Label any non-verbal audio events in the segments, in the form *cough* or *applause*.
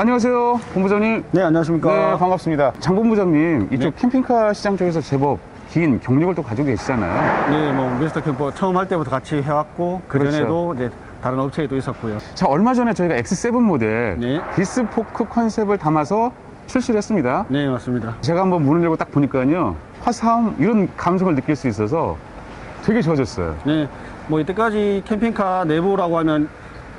안녕하세요, 본부장님. 네, 안녕하십니까. 네, 반갑습니다. 장 본부장님, 이쪽 네. 캠핑카 시장 쪽에서 제법 긴 경력을 또 가지고 계시잖아요. 네, 뭐 미스터 캠퍼 처음 할 때부터 같이 해왔고 그 그렇죠. 전에도 이제 다른 업체에 또 있었고요. 자, 얼마 전에 저희가 X7 모델 네. 비스포크 컨셉을 담아서 출시를 했습니다. 네, 맞습니다. 제가 한번 문을 열고 딱 보니까요, 화사함 이런 감성을 느낄 수 있어서 되게 좋아졌어요. 네, 뭐 이때까지 캠핑카 내부라고 하면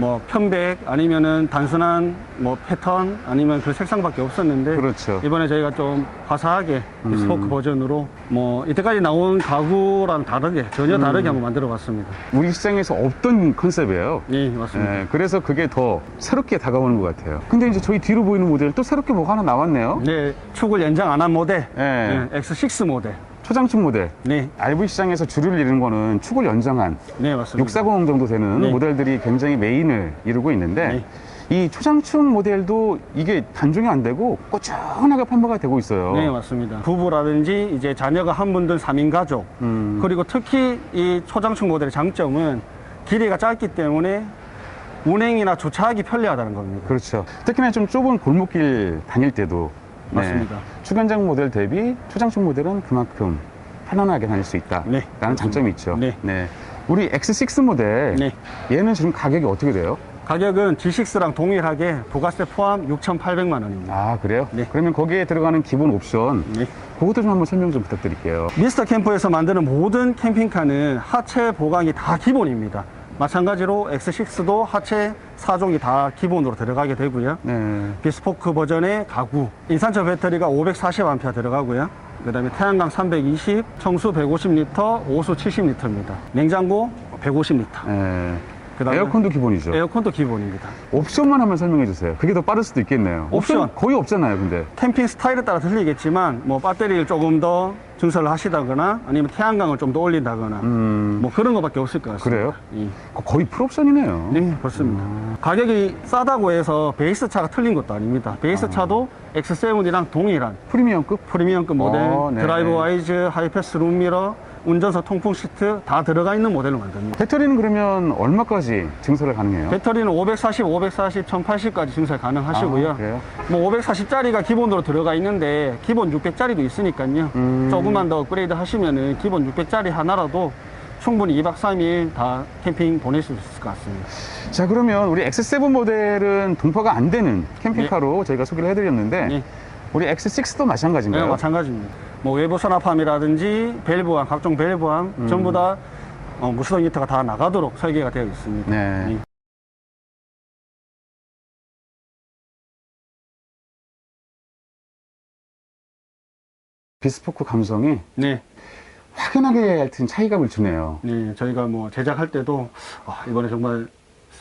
뭐 편백 아니면은 단순한 뭐 패턴 아니면 그 색상밖에 없었는데 그렇죠. 이번에 저희가 좀 화사하게 음. 스포크 버전으로 뭐 이때까지 나온 가구랑 다르게 전혀 음. 다르게 한번 만들어 봤습니다. 우리 시장에서 없던 컨셉이에요. 네, 맞습니다. 네, 그래서 그게 더 새롭게 다가오는 것 같아요. 근데 이제 저희 뒤로 보이는 모델 또 새롭게 뭐가 하나 나왔네요. 네, 축을 연장 안 한 모델, 네. 네, X6 모델. 초장축 모델. 네, RV 시장에서 주를 이루는 거는 축을 연장한 네, 맞습니다. 640 정도 되는 네. 모델들이 굉장히 메인을 이루고 있는데 이 초장축 모델도 이게 단종이 안 되고 꾸준하게 판매가 되고 있어요. 네, 맞습니다. 부부라든지 이제 자녀가 한 분 든 3인 가족. 음, 그리고 특히 이 초장축 모델의 장점은 길이가 짧기 때문에 운행이나 주차하기 편리하다는 겁니다. 그렇죠. 특히나 좀 좁은 골목길 다닐 때도 네, 맞습니다. 축연장 모델 대비 초장축 모델은 그만큼 편안하게 다닐 수 있다라는 네, 장점이 있죠. 네. 우리 X6 모델 네. 얘는 지금 가격이 어떻게 돼요? 가격은 G6랑 동일하게 부가세 포함 6,800만 원입니다. 아 그래요? 네. 그러면 거기에 들어가는 기본 옵션 네. 그것도 좀 한번 설명 좀 부탁드릴게요. 미스터 캠프에서 만드는 모든 캠핑카는 하체 보강이 다 기본입니다. 마찬가지로 X6도 하체 4종이 다 기본으로 들어가게 되고요. 네. 비스포크 버전의 가구 인산철 배터리가 540A 들어가고요 그 다음에 태양광 320 청수 150L 오수 70L입니다 냉장고 150L 네. 그다음에 에어컨도 기본이죠. 에어컨도 기본입니다 옵션만 한번 설명해 주세요. 그게 더 빠를 수도 있겠네요. 옵션. 거의 없잖아요, 근데. 캠핑 스타일에 따라 틀리겠지만 뭐 배터리를 조금 더 증설을 하시다거나 아니면 태양광을 좀 더 올린다거나 음, 뭐 그런 거밖에 없을 것 같습니다 그래요? 예. 거의 풀옵션이네요. 네 그렇습니다 가격이 싸다고 해서 베이스 차가 틀린 것도 아닙니다 베이스 아. 차도 X7이랑 동일한 프리미엄급? 프리미엄급 모델, 어, 네. 드라이브 와이즈, 하이패스 룸미러, 운전석 통풍 시트 다 들어가 있는 모델로 만듭니다. 배터리는 그러면 얼마까지 증설이 가능해요? 배터리는 540, 540, 1080까지 증설 가능하시고요. 아, 그래요? 뭐 540짜리가 기본으로 들어가 있는데 기본 600짜리도 있으니까요. 음. 조금만 더 업그레이드 하시면은 기본 600짜리 하나라도 충분히 2박 3일 다 캠핑 보낼 수 있을 것 같습니다. 자, 그러면 우리 X7 모델은 동파가 안 되는 캠핑카로 저희가 소개를 해드렸는데, 네. 우리 X6도 마찬가지인가요? 네, 마찬가지입니다. 뭐 외부 수납함이라든지 밸브함, 각종 밸브함 음. 전부 다 어, 무수동 히터가 다 나가도록 설계가 되어 있습니다. 네. 네. 비스포크 감성이 네. 확연하게 하여튼 차이감을 주네요. 네, 저희가 뭐 제작할 때도 와, 이번에 정말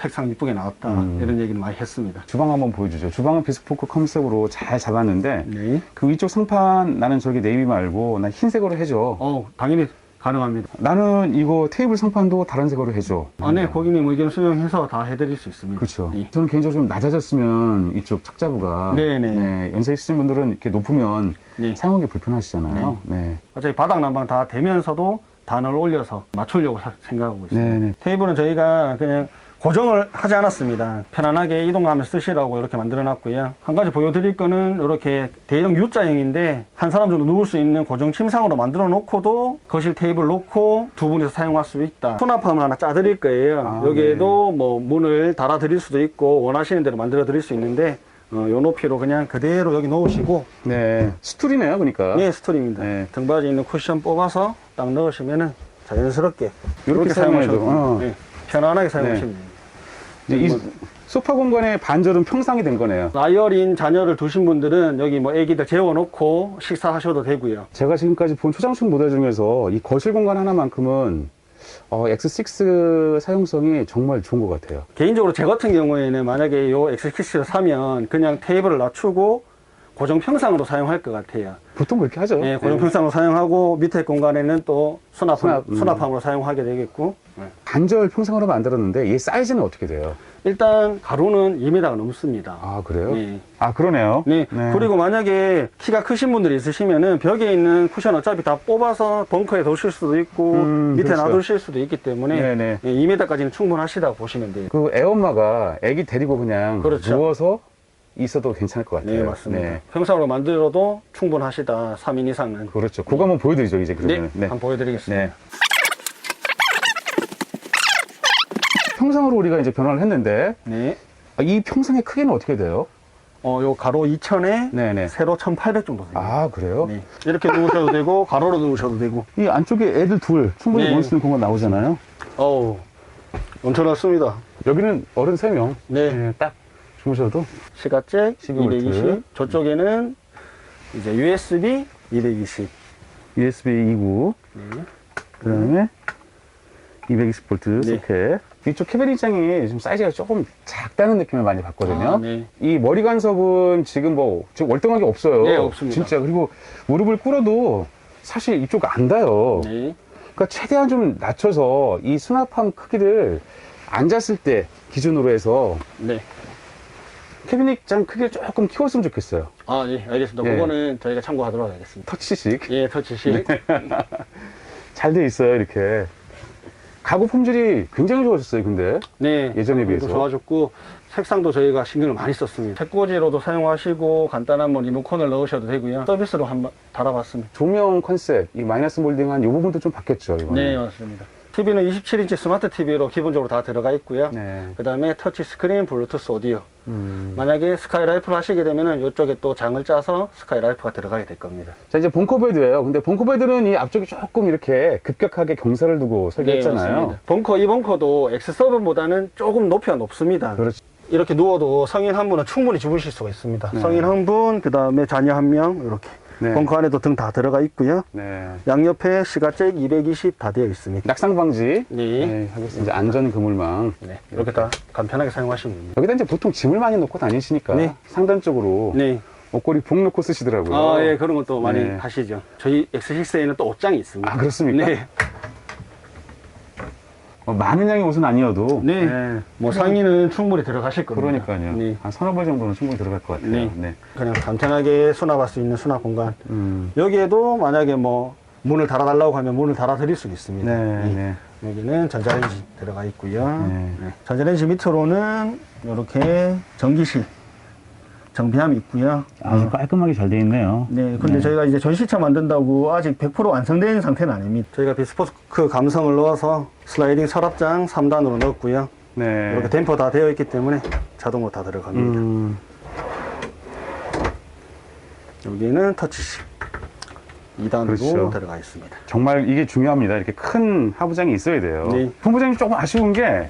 색상 이쁘게 나왔다 음. 이런 얘기는 많이 했습니다. 주방 한번 보여주죠. 주방은 비스포크 컨셉으로 잘 잡았는데, 네. 그 위쪽 상판 나는 저기 네이비 말고 나 흰색으로 해줘. 어, 당연히 가능합니다. 나는 이거 테이블 상판도 다른 색으로 해줘. 아, 네, 고객님 의견 수용해서 다 해드릴 수 있습니다. 그렇죠. 네. 저는 개인적으로 좀 낮아졌으면 이쪽 착자부가 네네. 연세 있으신 분들은 이렇게 높으면 네. 사용하기 불편하시잖아요. 네. 어차피 바닥 난방 다 되면서도 단을 올려서 맞추려고 사- 생각하고 있습니다. 네네. 테이블은 저희가 그냥 고정을 하지 않았습니다. 편안하게 이동하면서 쓰시라고 이렇게 만들어 놨고요. 한 가지 보여드릴 거는 이렇게 대형 U자형인데 한 사람 정도 누울 수 있는 고정 침상으로 만들어 놓고도 거실 테이블 놓고 두 분이서 사용할 수 있다. 수납함을 하나 짜드릴 거예요. 아, 여기에도 뭐 문을 달아 드릴 수도 있고 원하시는 대로 만들어 드릴 수 있는데 어, 요 높이로 그냥 그대로 여기 놓으시고 네. 스툴이네요, 그러니까. 예, 스토리입니다. 네. 등받이 있는 쿠션 뽑아서 딱 넣으시면은 자연스럽게 이렇게 이렇게 사용하셔도 어. 예, 편안하게 사용하시면 네. 됩니다. 이제 이 뭐- 소파 공간의 반절은 평상이 된 거네요. 나열인 자녀를 두신 분들은 여기 뭐 애기들 재워놓고 식사하셔도 되고요. 제가 지금까지 본 초장축 모델 중에서 이 거실 공간 하나만큼은 어, X6 사용성이 정말 좋은 것 같아요. 개인적으로 제 같은 경우에는 만약에 요 X6를 사면 그냥 테이블을 낮추고 고정 평상으로 사용할 것 같아요. 보통 그렇게 하죠. 예, 고정 평상으로 사용하고 밑에 공간에는 또 수납함, 수납, 음. 수납함으로 사용하게 되겠고. 예. 반절 평상으로 만들었는데 얘 사이즈는 어떻게 돼요? 일단 가로는 2m가 넘습니다. 아, 그래요? 예. 아, 그러네요. 네. 그리고 만약에 키가 크신 분들이 있으시면은 벽에 있는 쿠션 어차피 다 뽑아서 벙커에 놓으실 수도 있고 음, 밑에 그렇죠. 놔두실 수도 있기 때문에 네네. 예, 2m까지는 충분하시다고 보시면 돼요. 그 애엄마가 애기 데리고 그냥 그렇죠. 누워서 있어도 괜찮을 것 같아요. 네, 맞습니다. 네. 평상으로 만들어도 충분하시다. 3인 이상은. 그렇죠. 그거 한번 보여드리죠, 이제 네, 그러면. 네. 한번 보여드리겠습니다. 네. 평상으로 우리가 이제 변화를 했는데 네. 아, 이 평상의 크기는 어떻게 돼요? 어, 요 가로 2000에 네네. 세로 1800 정도 됩니다. 아 그래요? 네. 이렇게 누우셔도 되고, 가로로 누우셔도 되고. 이 안쪽에 애들 둘 충분히 네. 수 있는 공간 나오잖아요. 어우, 엄청났습니다. 여기는 어른 3명 네. 딱 주무셔도 시가잭 12V. 220. 저쪽에는 이제 USB 220. USB 2구 네. 그 다음에 220V 네. 소켓 이쪽 캐비닛장이 좀 사이즈가 조금 작다는 느낌을 많이 받거든요. 아, 네. 이 머리 간섭은 지금 뭐 지금 월등하게 없어요. 네, 없습니다. 진짜 그리고 무릎을 꿇어도 사실 이쪽 안 닿아요. 네. 그러니까 최대한 좀 낮춰서 이 수납함 크기를 앉았을 때 기준으로 해서 네. 캐비닛장 크기를 조금 키웠으면 좋겠어요. 아, 예, 알겠습니다. 예. 그거는 저희가 참고하도록 하겠습니다. 터치식 예, 터치식. *laughs* 잘돼 있어요 이렇게. 가구 품질이 굉장히 좋아졌어요. 근데 네. 예전에 비해서. 좋아졌고, 색상도 저희가 신경을 많이 썼습니다. 책꽂이로도 사용하시고, 간단한 뭐 리모컨을 넣으셔도 되고요. 서비스로 한번 달아봤습니다. 조명 컨셉, 이 마이너스 몰딩한 이 부분도 좀 바뀌었죠. 이번에. 네, 맞습니다. TV는 27인치 스마트 TV로 기본적으로 다 들어가 있고요. 네. 그 다음에 터치 스크린, 블루투스 오디오. 음. 만약에 스카이라이프를 하시게 되면은 이쪽에 또 장을 짜서 스카이라이프가 들어가게 될 겁니다. 자 이제 본커베드예요. 근데 본커베드는 이 앞쪽이 조금 이렇게 급격하게 경사를 두고 설계했잖아요. 네. 벙커, 이 벙커도 X7보다는 조금 높이가 높습니다. 그렇죠. 이렇게 누워도 성인 한 분은 충분히 주무실 수가 있습니다. 네. 성인 한 분, 그 다음에 자녀 한 명, 이렇게. 네. 벙커 안에도 등 다 들어가 있고요. 네. 양옆에 시가잭 220 다 되어 있습니다. 낙상 방지. 네. 네, 하겠습니다. 이제 안전 그물망. 네. 이렇게 다 간편하게 사용하시면 됩니다. 여기다 이제 보통 짐을 많이 놓고 다니시니까 네. 상단 쪽으로 네. 옷걸이 북 놓고 쓰시더라고요. 아, 예, 그런 것도 많이 네. 하시죠. 저희 X6에는 또 옷장이 있습니다. 아, 그렇습니까? 네. 뭐 많은 양의 옷은 아니어도 네. 뭐 상의는 충분히 들어가실 겁니다. 그러니까요. 네. 한 서너 벌 정도는 충분히 들어갈 것 같아요. 네. 네. 그냥 간편하게 수납할 수 있는 수납 공간. 음. 여기에도 만약에 뭐 문을 달아달라고 하면 문을 달아드릴 수 있습니다. 네, 예. 네. 여기는 전자레인지 들어가 있고요. 네. 네. 전자레인지 밑으로는 이렇게 전기실 정비함이 있고요. 아주 깔끔하게 잘돼 있네요. 네, 근데 저희가 이제 전시차 만든다고 아직 100% 완성된 상태는 아닙니다. 저희가 비스포크 감성을 넣어서 슬라이딩 서랍장 3단으로 넣었고요. 네. 이렇게 댐퍼 다 되어 있기 때문에 자동으로 다 들어갑니다. 음. 여기는 터치식 2단으로 그렇죠. 들어가 있습니다. 정말 이게 중요합니다. 이렇게 큰 하부장이 있어야 돼요. 네. 본부장님 조금 아쉬운 게,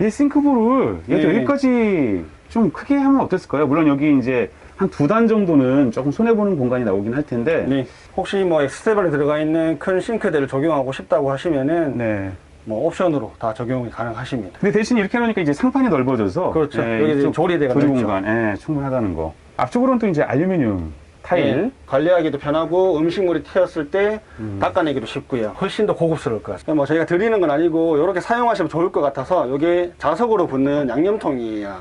이 싱크볼을 네. 여기까지 좀 크게 하면 어땠을까요? 물론 여기 이제 한 두 단 정도는 조금 손해보는 공간이 나오긴 할 텐데, 네. 혹시 뭐 X7에 들어가 있는 큰 싱크대를 적용하고 싶다고 하시면은 네. 뭐 옵션으로 다 적용이 가능하십니다. 근데 대신 이렇게 해놓으니까 이제 상판이 넓어져서, 그렇죠. 예, 여기 이쪽 조리대가 조리. 공간, 예, 충분하다는 거. 앞쪽으로는 또 이제 알루미늄 타일. 네, 관리하기도 편하고 음식물이 튀었을 때 음. 닦아내기도 쉽고요. 훨씬 더 고급스러울 것 같습니다. 뭐 저희가 드리는 건 아니고 이렇게 사용하시면 좋을 것 같아서 이게 자석으로 붙는 양념통이에요.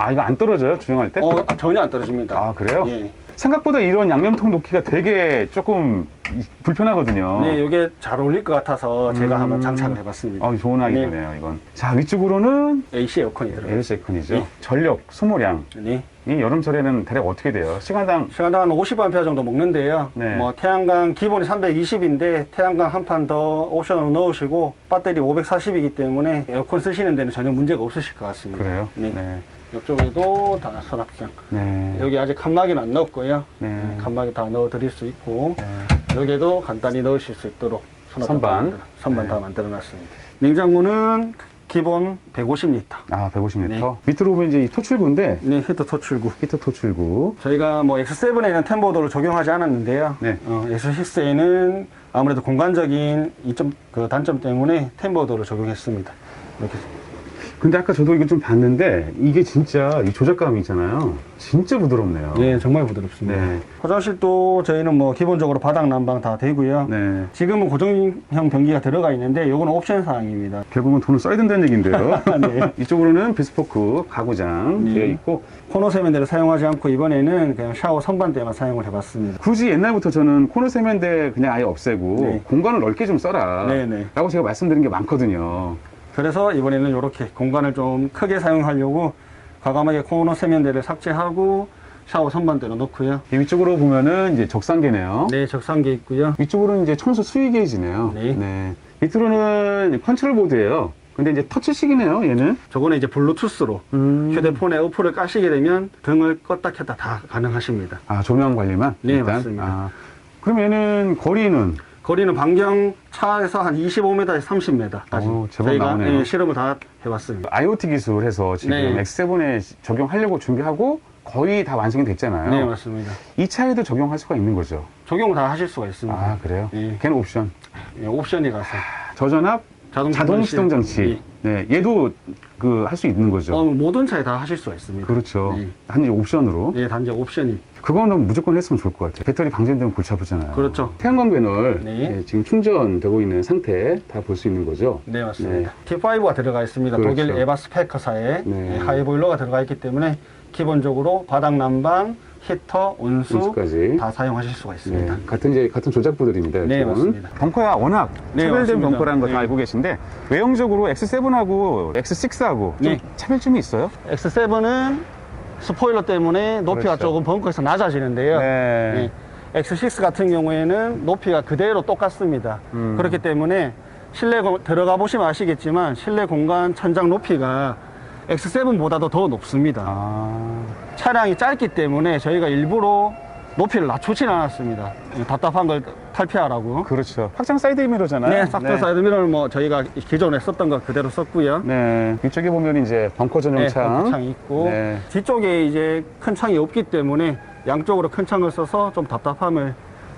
아, 이거 안 떨어져요? 주행할 때? 어, 전혀 안 떨어집니다. 아, 그래요? 예. 생각보다 이런 양념통 놓기가 되게 조금 이- 불편하거든요. 네, 이게 잘 어울릴 것 같아서 제가 음. 한번 장착을 해봤습니다. 아, 좋은 네. 아이디어네요, 이건. 자, 위쪽으로는 AC 에어컨이 들어가요. 에어 세컨이죠. 네. 전력, 소모량. 네. 이 여름철에는 대략 어떻게 돼요? 시간당 시간당 한 50A 정도 먹는데요. 네. 뭐 태양광 기본이 320인데 태양광 한 판 더 옵션으로 넣으시고 배터리 540이기 때문에 에어컨 쓰시는 데는 전혀 문제가 없으실 것 같습니다. 그래요? 네. 네. 이쪽에도 다 수납장. 네. 여기 아직 칸막이는 안 넣었고요. 네. 네, 칸막이 다 넣어 드릴 수 있고 네. 여기에도 간단히 넣으실 수 있도록 선반. 선반 네. 다 만들어 놨습니다. 냉장고는 기본 150리터. 아, 150m. 네. 밑으로 보면 이제 이 토출구인데, 네, 히터 토출구. 히터 토출구. 저희가 뭐 X7에는 템보드를 적용하지 않았는데요. 네. 어, X6에는 아무래도 공간적인 이점 그 단점 때문에 템보드를 적용했습니다. 이렇게 근데 아까 저도 이거 좀 봤는데, 이게 진짜 이 조작감이 있잖아요. 진짜 부드럽네요. 네, 정말 부드럽습니다. 네. 화장실도 저희는 뭐 기본적으로 바닥 난방 다 되고요. 네. 지금은 고정형 변기가 들어가 있는데 이거는 옵션 사항입니다. 결국은 돈을 써야 된다는 얘기인데요. *laughs* 네. 이쪽으로는 비스포크 가구장 네. 되어 있고, 코너 세면대를 사용하지 않고 이번에는 그냥 샤워 선반대만 사용을 해봤습니다. 굳이 옛날부터 저는 코너 세면대 그냥 아예 없애고 네. 공간을 넓게 좀 써라. 네 네. 라고 제가 말씀드린 게 많거든요. 그래서 이번에는 이렇게 공간을 좀 크게 사용하려고 과감하게 코너 세면대를 삭제하고 샤워 선반대로 넣고요. 이 위쪽으로 보면은 이제 적상계네요. 네, 적상기 있고요. 위쪽으로는 이제 청소 수위 게이지네요. 네. 밑으로는 컨트롤 보드예요. 근데 이제 터치식이네요, 얘는. 저거는 이제 블루투스로 음. 휴대폰에 어플을 까시게 되면 등을 껐다 켰다 다 가능하십니다. 아, 조명 관리만? 네, 일단? 맞습니다. 아, 그럼 얘는 거리는? 거리는 반경 차에서 한 25m에서 30m까지 오, 저희가 나오네요. 예, 실험을 다 해봤습니다. IoT 기술 해서 지금 네. X7에 적용하려고 준비하고 거의 다 완성이 됐잖아요. 네, 맞습니다. 이 차에도 적용할 수가 있는 거죠. 적용 다 하실 수가 있습니다. 아, 그래요? 네. 걔는 옵션. 예, 옵션이라서 저전압, 자동, 자동 시동 시동 장치. 네, 얘도 그 할 수 있는 거죠. 어, 모든 차에 다 하실 수가 있습니다. 그렇죠. 네. 단지 옵션으로. 예, 단지 옵션이. 그거는 무조건 했으면 좋을 것 같아요. 배터리 방전되면 골치 아프잖아요. 그렇죠. 태양광 배널 네. 예, 지금 충전되고 있는 상태 다 볼 수 있는 거죠. 네, 맞습니다. T5가 들어가 있습니다. 그렇죠. 독일 에바스페커사의 네. 예, 하이보일러가 들어가 있기 때문에 기본적으로 바닥 난방, 히터, 온수 온수까지. 다 사용하실 수가 네, 있습니다. 같은 이제 같은 조작부들입니다. 네, 이쪽은. 맞습니다. 벙커야 워낙 네, 차별된 맞습니다. 벙커라는 거다 네. 알고 계신데 외형적으로 X7하고 X6하고 좀 네. 차별점이 있어요? X7은 스포일러 때문에 높이가 그렇죠. 조금 벙커에서 낮아지는데요. 네. 예. X6 같은 경우에는 높이가 그대로 똑같습니다. 음. 그렇기 때문에 실내 공- 들어가 보시면 아시겠지만 실내 공간 천장 높이가 X7보다도 더 높습니다. 아, 차량이 짧기 때문에 저희가 일부러 높이를 낮추지는 않았습니다. 예, 답답한 걸 탈피하라고. 그렇죠. 확장 사이드 미러잖아요. 네, 삭제 사이드 미러를 뭐 저희가 기존에 썼던 거 그대로 썼고요. 네, 이쪽에 보면 이제 벙커 전용 네, 창. 창이 있고 네. 뒤쪽에 이제 큰 창이 없기 때문에 양쪽으로 큰 창을 써서 좀 답답함을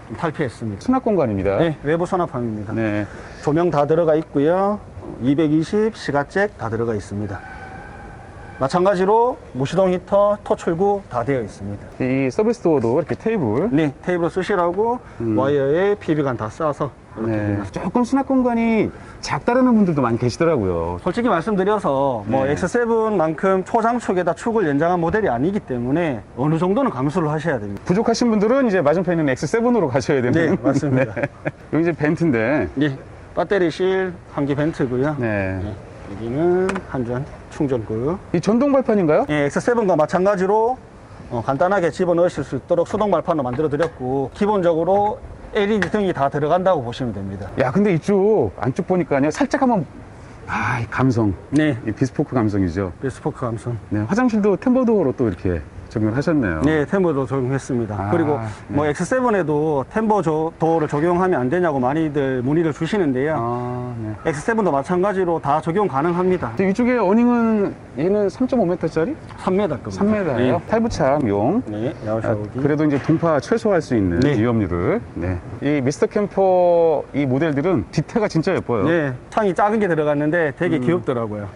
좀 탈피했습니다. 수납 공간입니다. 네, 외부 수납함입니다. 네. 조명 다 들어가 있고요. 220 시가잭 다 들어가 있습니다. 마찬가지로 무시동 히터, 토출구 다 되어 있습니다. 이 서비스 도어도 이렇게 테이블. 네, 테이블 쓰시라고 음. 와이어에 PB관 다 싸서 네. 조금 수납 공간이 작다라는 분들도 많이 계시더라고요. 솔직히 말씀드려서 뭐 네. X7만큼 초장축에다 축을 연장한 모델이 아니기 때문에 어느 정도는 감수를 하셔야 됩니다. 부족하신 분들은 이제 맞은편에 있는 X7으로 가셔야 되는. 네, *laughs* 맞습니다. 네. 여기 이제 벤트인데. 네, 배터리실 한기 벤트고요. 네. 네, 여기는 한전 충전구. 이 전동 발판인가요? 예, X7과 마찬가지로 어, 간단하게 집어넣으실 수 있도록 수동 발판으로 만들어 드렸고 기본적으로 LED 등이 다 들어간다고 보시면 됩니다. 야, 근데 이쪽 안쪽 보니까요. 살짝 한번 아, 이 감성. 네, 이 비스포크 감성이죠. 비스포크 감성. 네, 화장실도 템버도어로 또 이렇게 적용을 하셨네요. 네, 템버도 적용했습니다. 아, 그리고 네. 뭐 X7에도 템버 조- 도어를 적용하면 안 되냐고 많이들 문의를 주시는데요. 아, 네. X7도 마찬가지로 다 적용 가능합니다. 이쪽에 어닝은 얘는 3.5m짜리? 3m 겁니다. 3m예요. 탈부착용. 네, 아, 야외샤워기. 그래도 이제 동파 최소화할 수 있는 네. 위험률을. 네. 이 미스터 캠퍼 이 모델들은 디테가 진짜 예뻐요. 네, 창이 작은 게 들어갔는데 되게 음. 귀엽더라고요.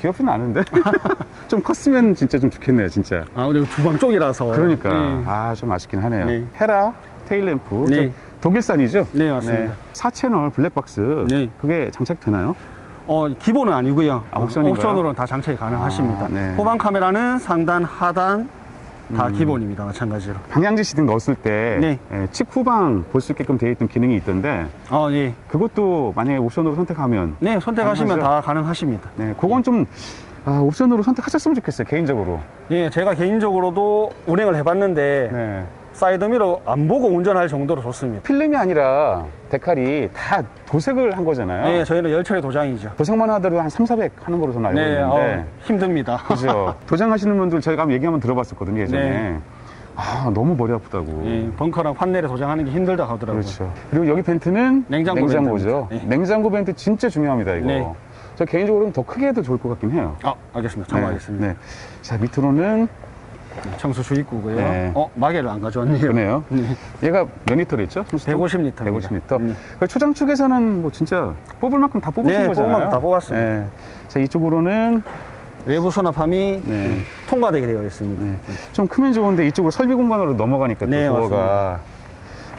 귀엽진 않은데. *laughs* 좀 컸으면 진짜 좀 좋겠네요, 진짜. 아, 근데 주방 쪽이라서. 그러니까. 네. 아, 좀 아쉽긴 하네요. 네. 헤라 테일램프. 네. 저 독일산이죠? 네, 맞습니다. 4채널 블랙박스. 네. 그게 장착되나요? 어, 기본은 아니고요. 아? 옵션으로는 다 장착이 가능하십니다. 아, 네. 후방 카메라는 상단, 하단 다 음. 기본입니다. 마찬가지로. 방향지시 등 넣었을 때 네. 예, 측후방 볼 수 있게끔 되어 있던 기능이 있던데 어, 예. 그것도 만약에 옵션으로 선택하면 네, 선택하시면 가능하죠? 다 가능하십니다. 네, 그건 좀 아, 옵션으로 선택하셨으면 좋겠어요 개인적으로. 예, 제가 개인적으로도 운행을 해봤는데 네. 사이드미러 안 보고 운전할 정도로 좋습니다. 필름이 아니라 데칼이 다 도색을 한 거잖아요. 네, 저희는 열처리 도장이죠. 도색만 하더라도 한 3, 400 하는 거로 저는 알고 네, 있는데 어, 힘듭니다. 그죠? *laughs* 도장하시는 분들 저희가 한번 얘기 한번 들어봤었거든요 예전에. 네. 아 너무 머리 아프다고. 예, 벙커랑 판넬에 도장하는 게 힘들다 하더라고요. 그렇죠. 그리고 여기 벤트는 냉장고 냉장고죠. 벤트입니다. 네. 냉장고 벤트 진짜 중요합니다 이거. 네. 저 개인적으로는 더 크게 해도 좋을 것 같긴 해요. 아, 알겠습니다. 참고하겠습니다. 네. 자 밑으로는 청수 주입구고요. 네. 어, 마개를 안 가져왔네요. 그러네요. *laughs* 네. 얘가 몇 리터로 있죠? 150 리터입니다. 150리터. 네. 그 초장축에서는 뭐 진짜 뽑을 만큼 다 뽑으신 네, 거잖아요. 뽑을 만큼 다 뽑았습니다. 네. 자 이쪽으로는 외부 수납함이 네. 통과되게 되어 있습니다. 네. 좀 크면 좋은데 이쪽으로 설비 공간으로 넘어가니까 또 네, 도어가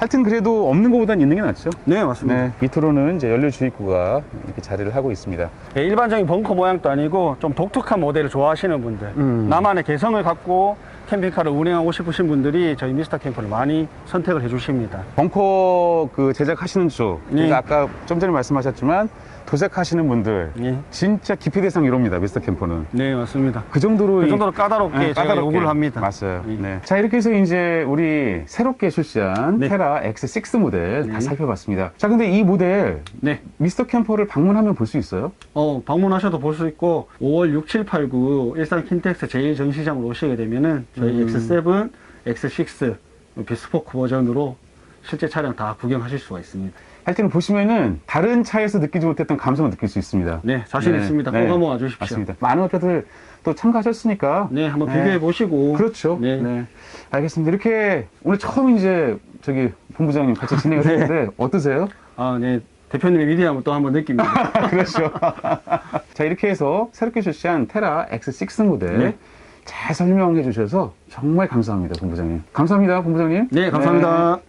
하여튼 그래도 없는 것보단 있는 게 낫죠. 네, 맞습니다. 네. 밑으로는 이제 연료 주입구가 이렇게 자리를 하고 있습니다. 네, 일반적인 벙커 모양도 아니고 좀 독특한 모델을 좋아하시는 분들, 음. 나만의 개성을 갖고 캠핑카를 운행하고 싶으신 분들이 저희 미스터 캠퍼를 많이 선택을 해주십니다. 벙커 그 제작하시는 쪽, 네. 아까 좀 전에 말씀하셨지만 도색하시는 분들 예. 진짜 기피 대상 1호입니다. 미스터 캠퍼는. 네, 맞습니다. 그 정도로 그 이- 정도로 까다롭게 네, 제가 까다롭게. 요구를 합니다. 맞아요. 예. 네. 자, 이렇게 해서 이제 우리 새롭게 출시한 네. 테라 X6 모델 다 네. 살펴봤습니다. 자, 근데 이 모델 네. 미스터 캠퍼를 방문하면 볼 수 있어요? 어, 방문하셔도 볼 수 있고 5월 6, 7, 8, 9 일산 킨텍스 제1전시장으로 오시게 되면은 저희 음. X7, X6 비스포크 버전으로 실제 차량 다 구경하실 수가 있습니다. 하여튼 보시면은 다른 차에서 느끼지 못했던 감성을 느낄 수 있습니다. 네, 자신 네, 있습니다. 네. 꼭 한번 와주십시오. 맞습니다. 많은 업체들 또 참가하셨으니까. 네, 한번 네. 비교해 보시고. 그렇죠. 네. 네. 알겠습니다. 이렇게 오늘 처음 이제 저기 본부장님 같이 *laughs* 진행을 네. 했는데 어떠세요? 아, 네. 대표님의 위대함을 또 한번 느낍니다. *laughs* 그렇죠. *laughs* 자, 이렇게 해서 새롭게 출시한 테라 X6 모델 네. 잘 설명해 주셔서 정말 감사합니다, 본부장님. 감사합니다, 본부장님. 네, 감사합니다.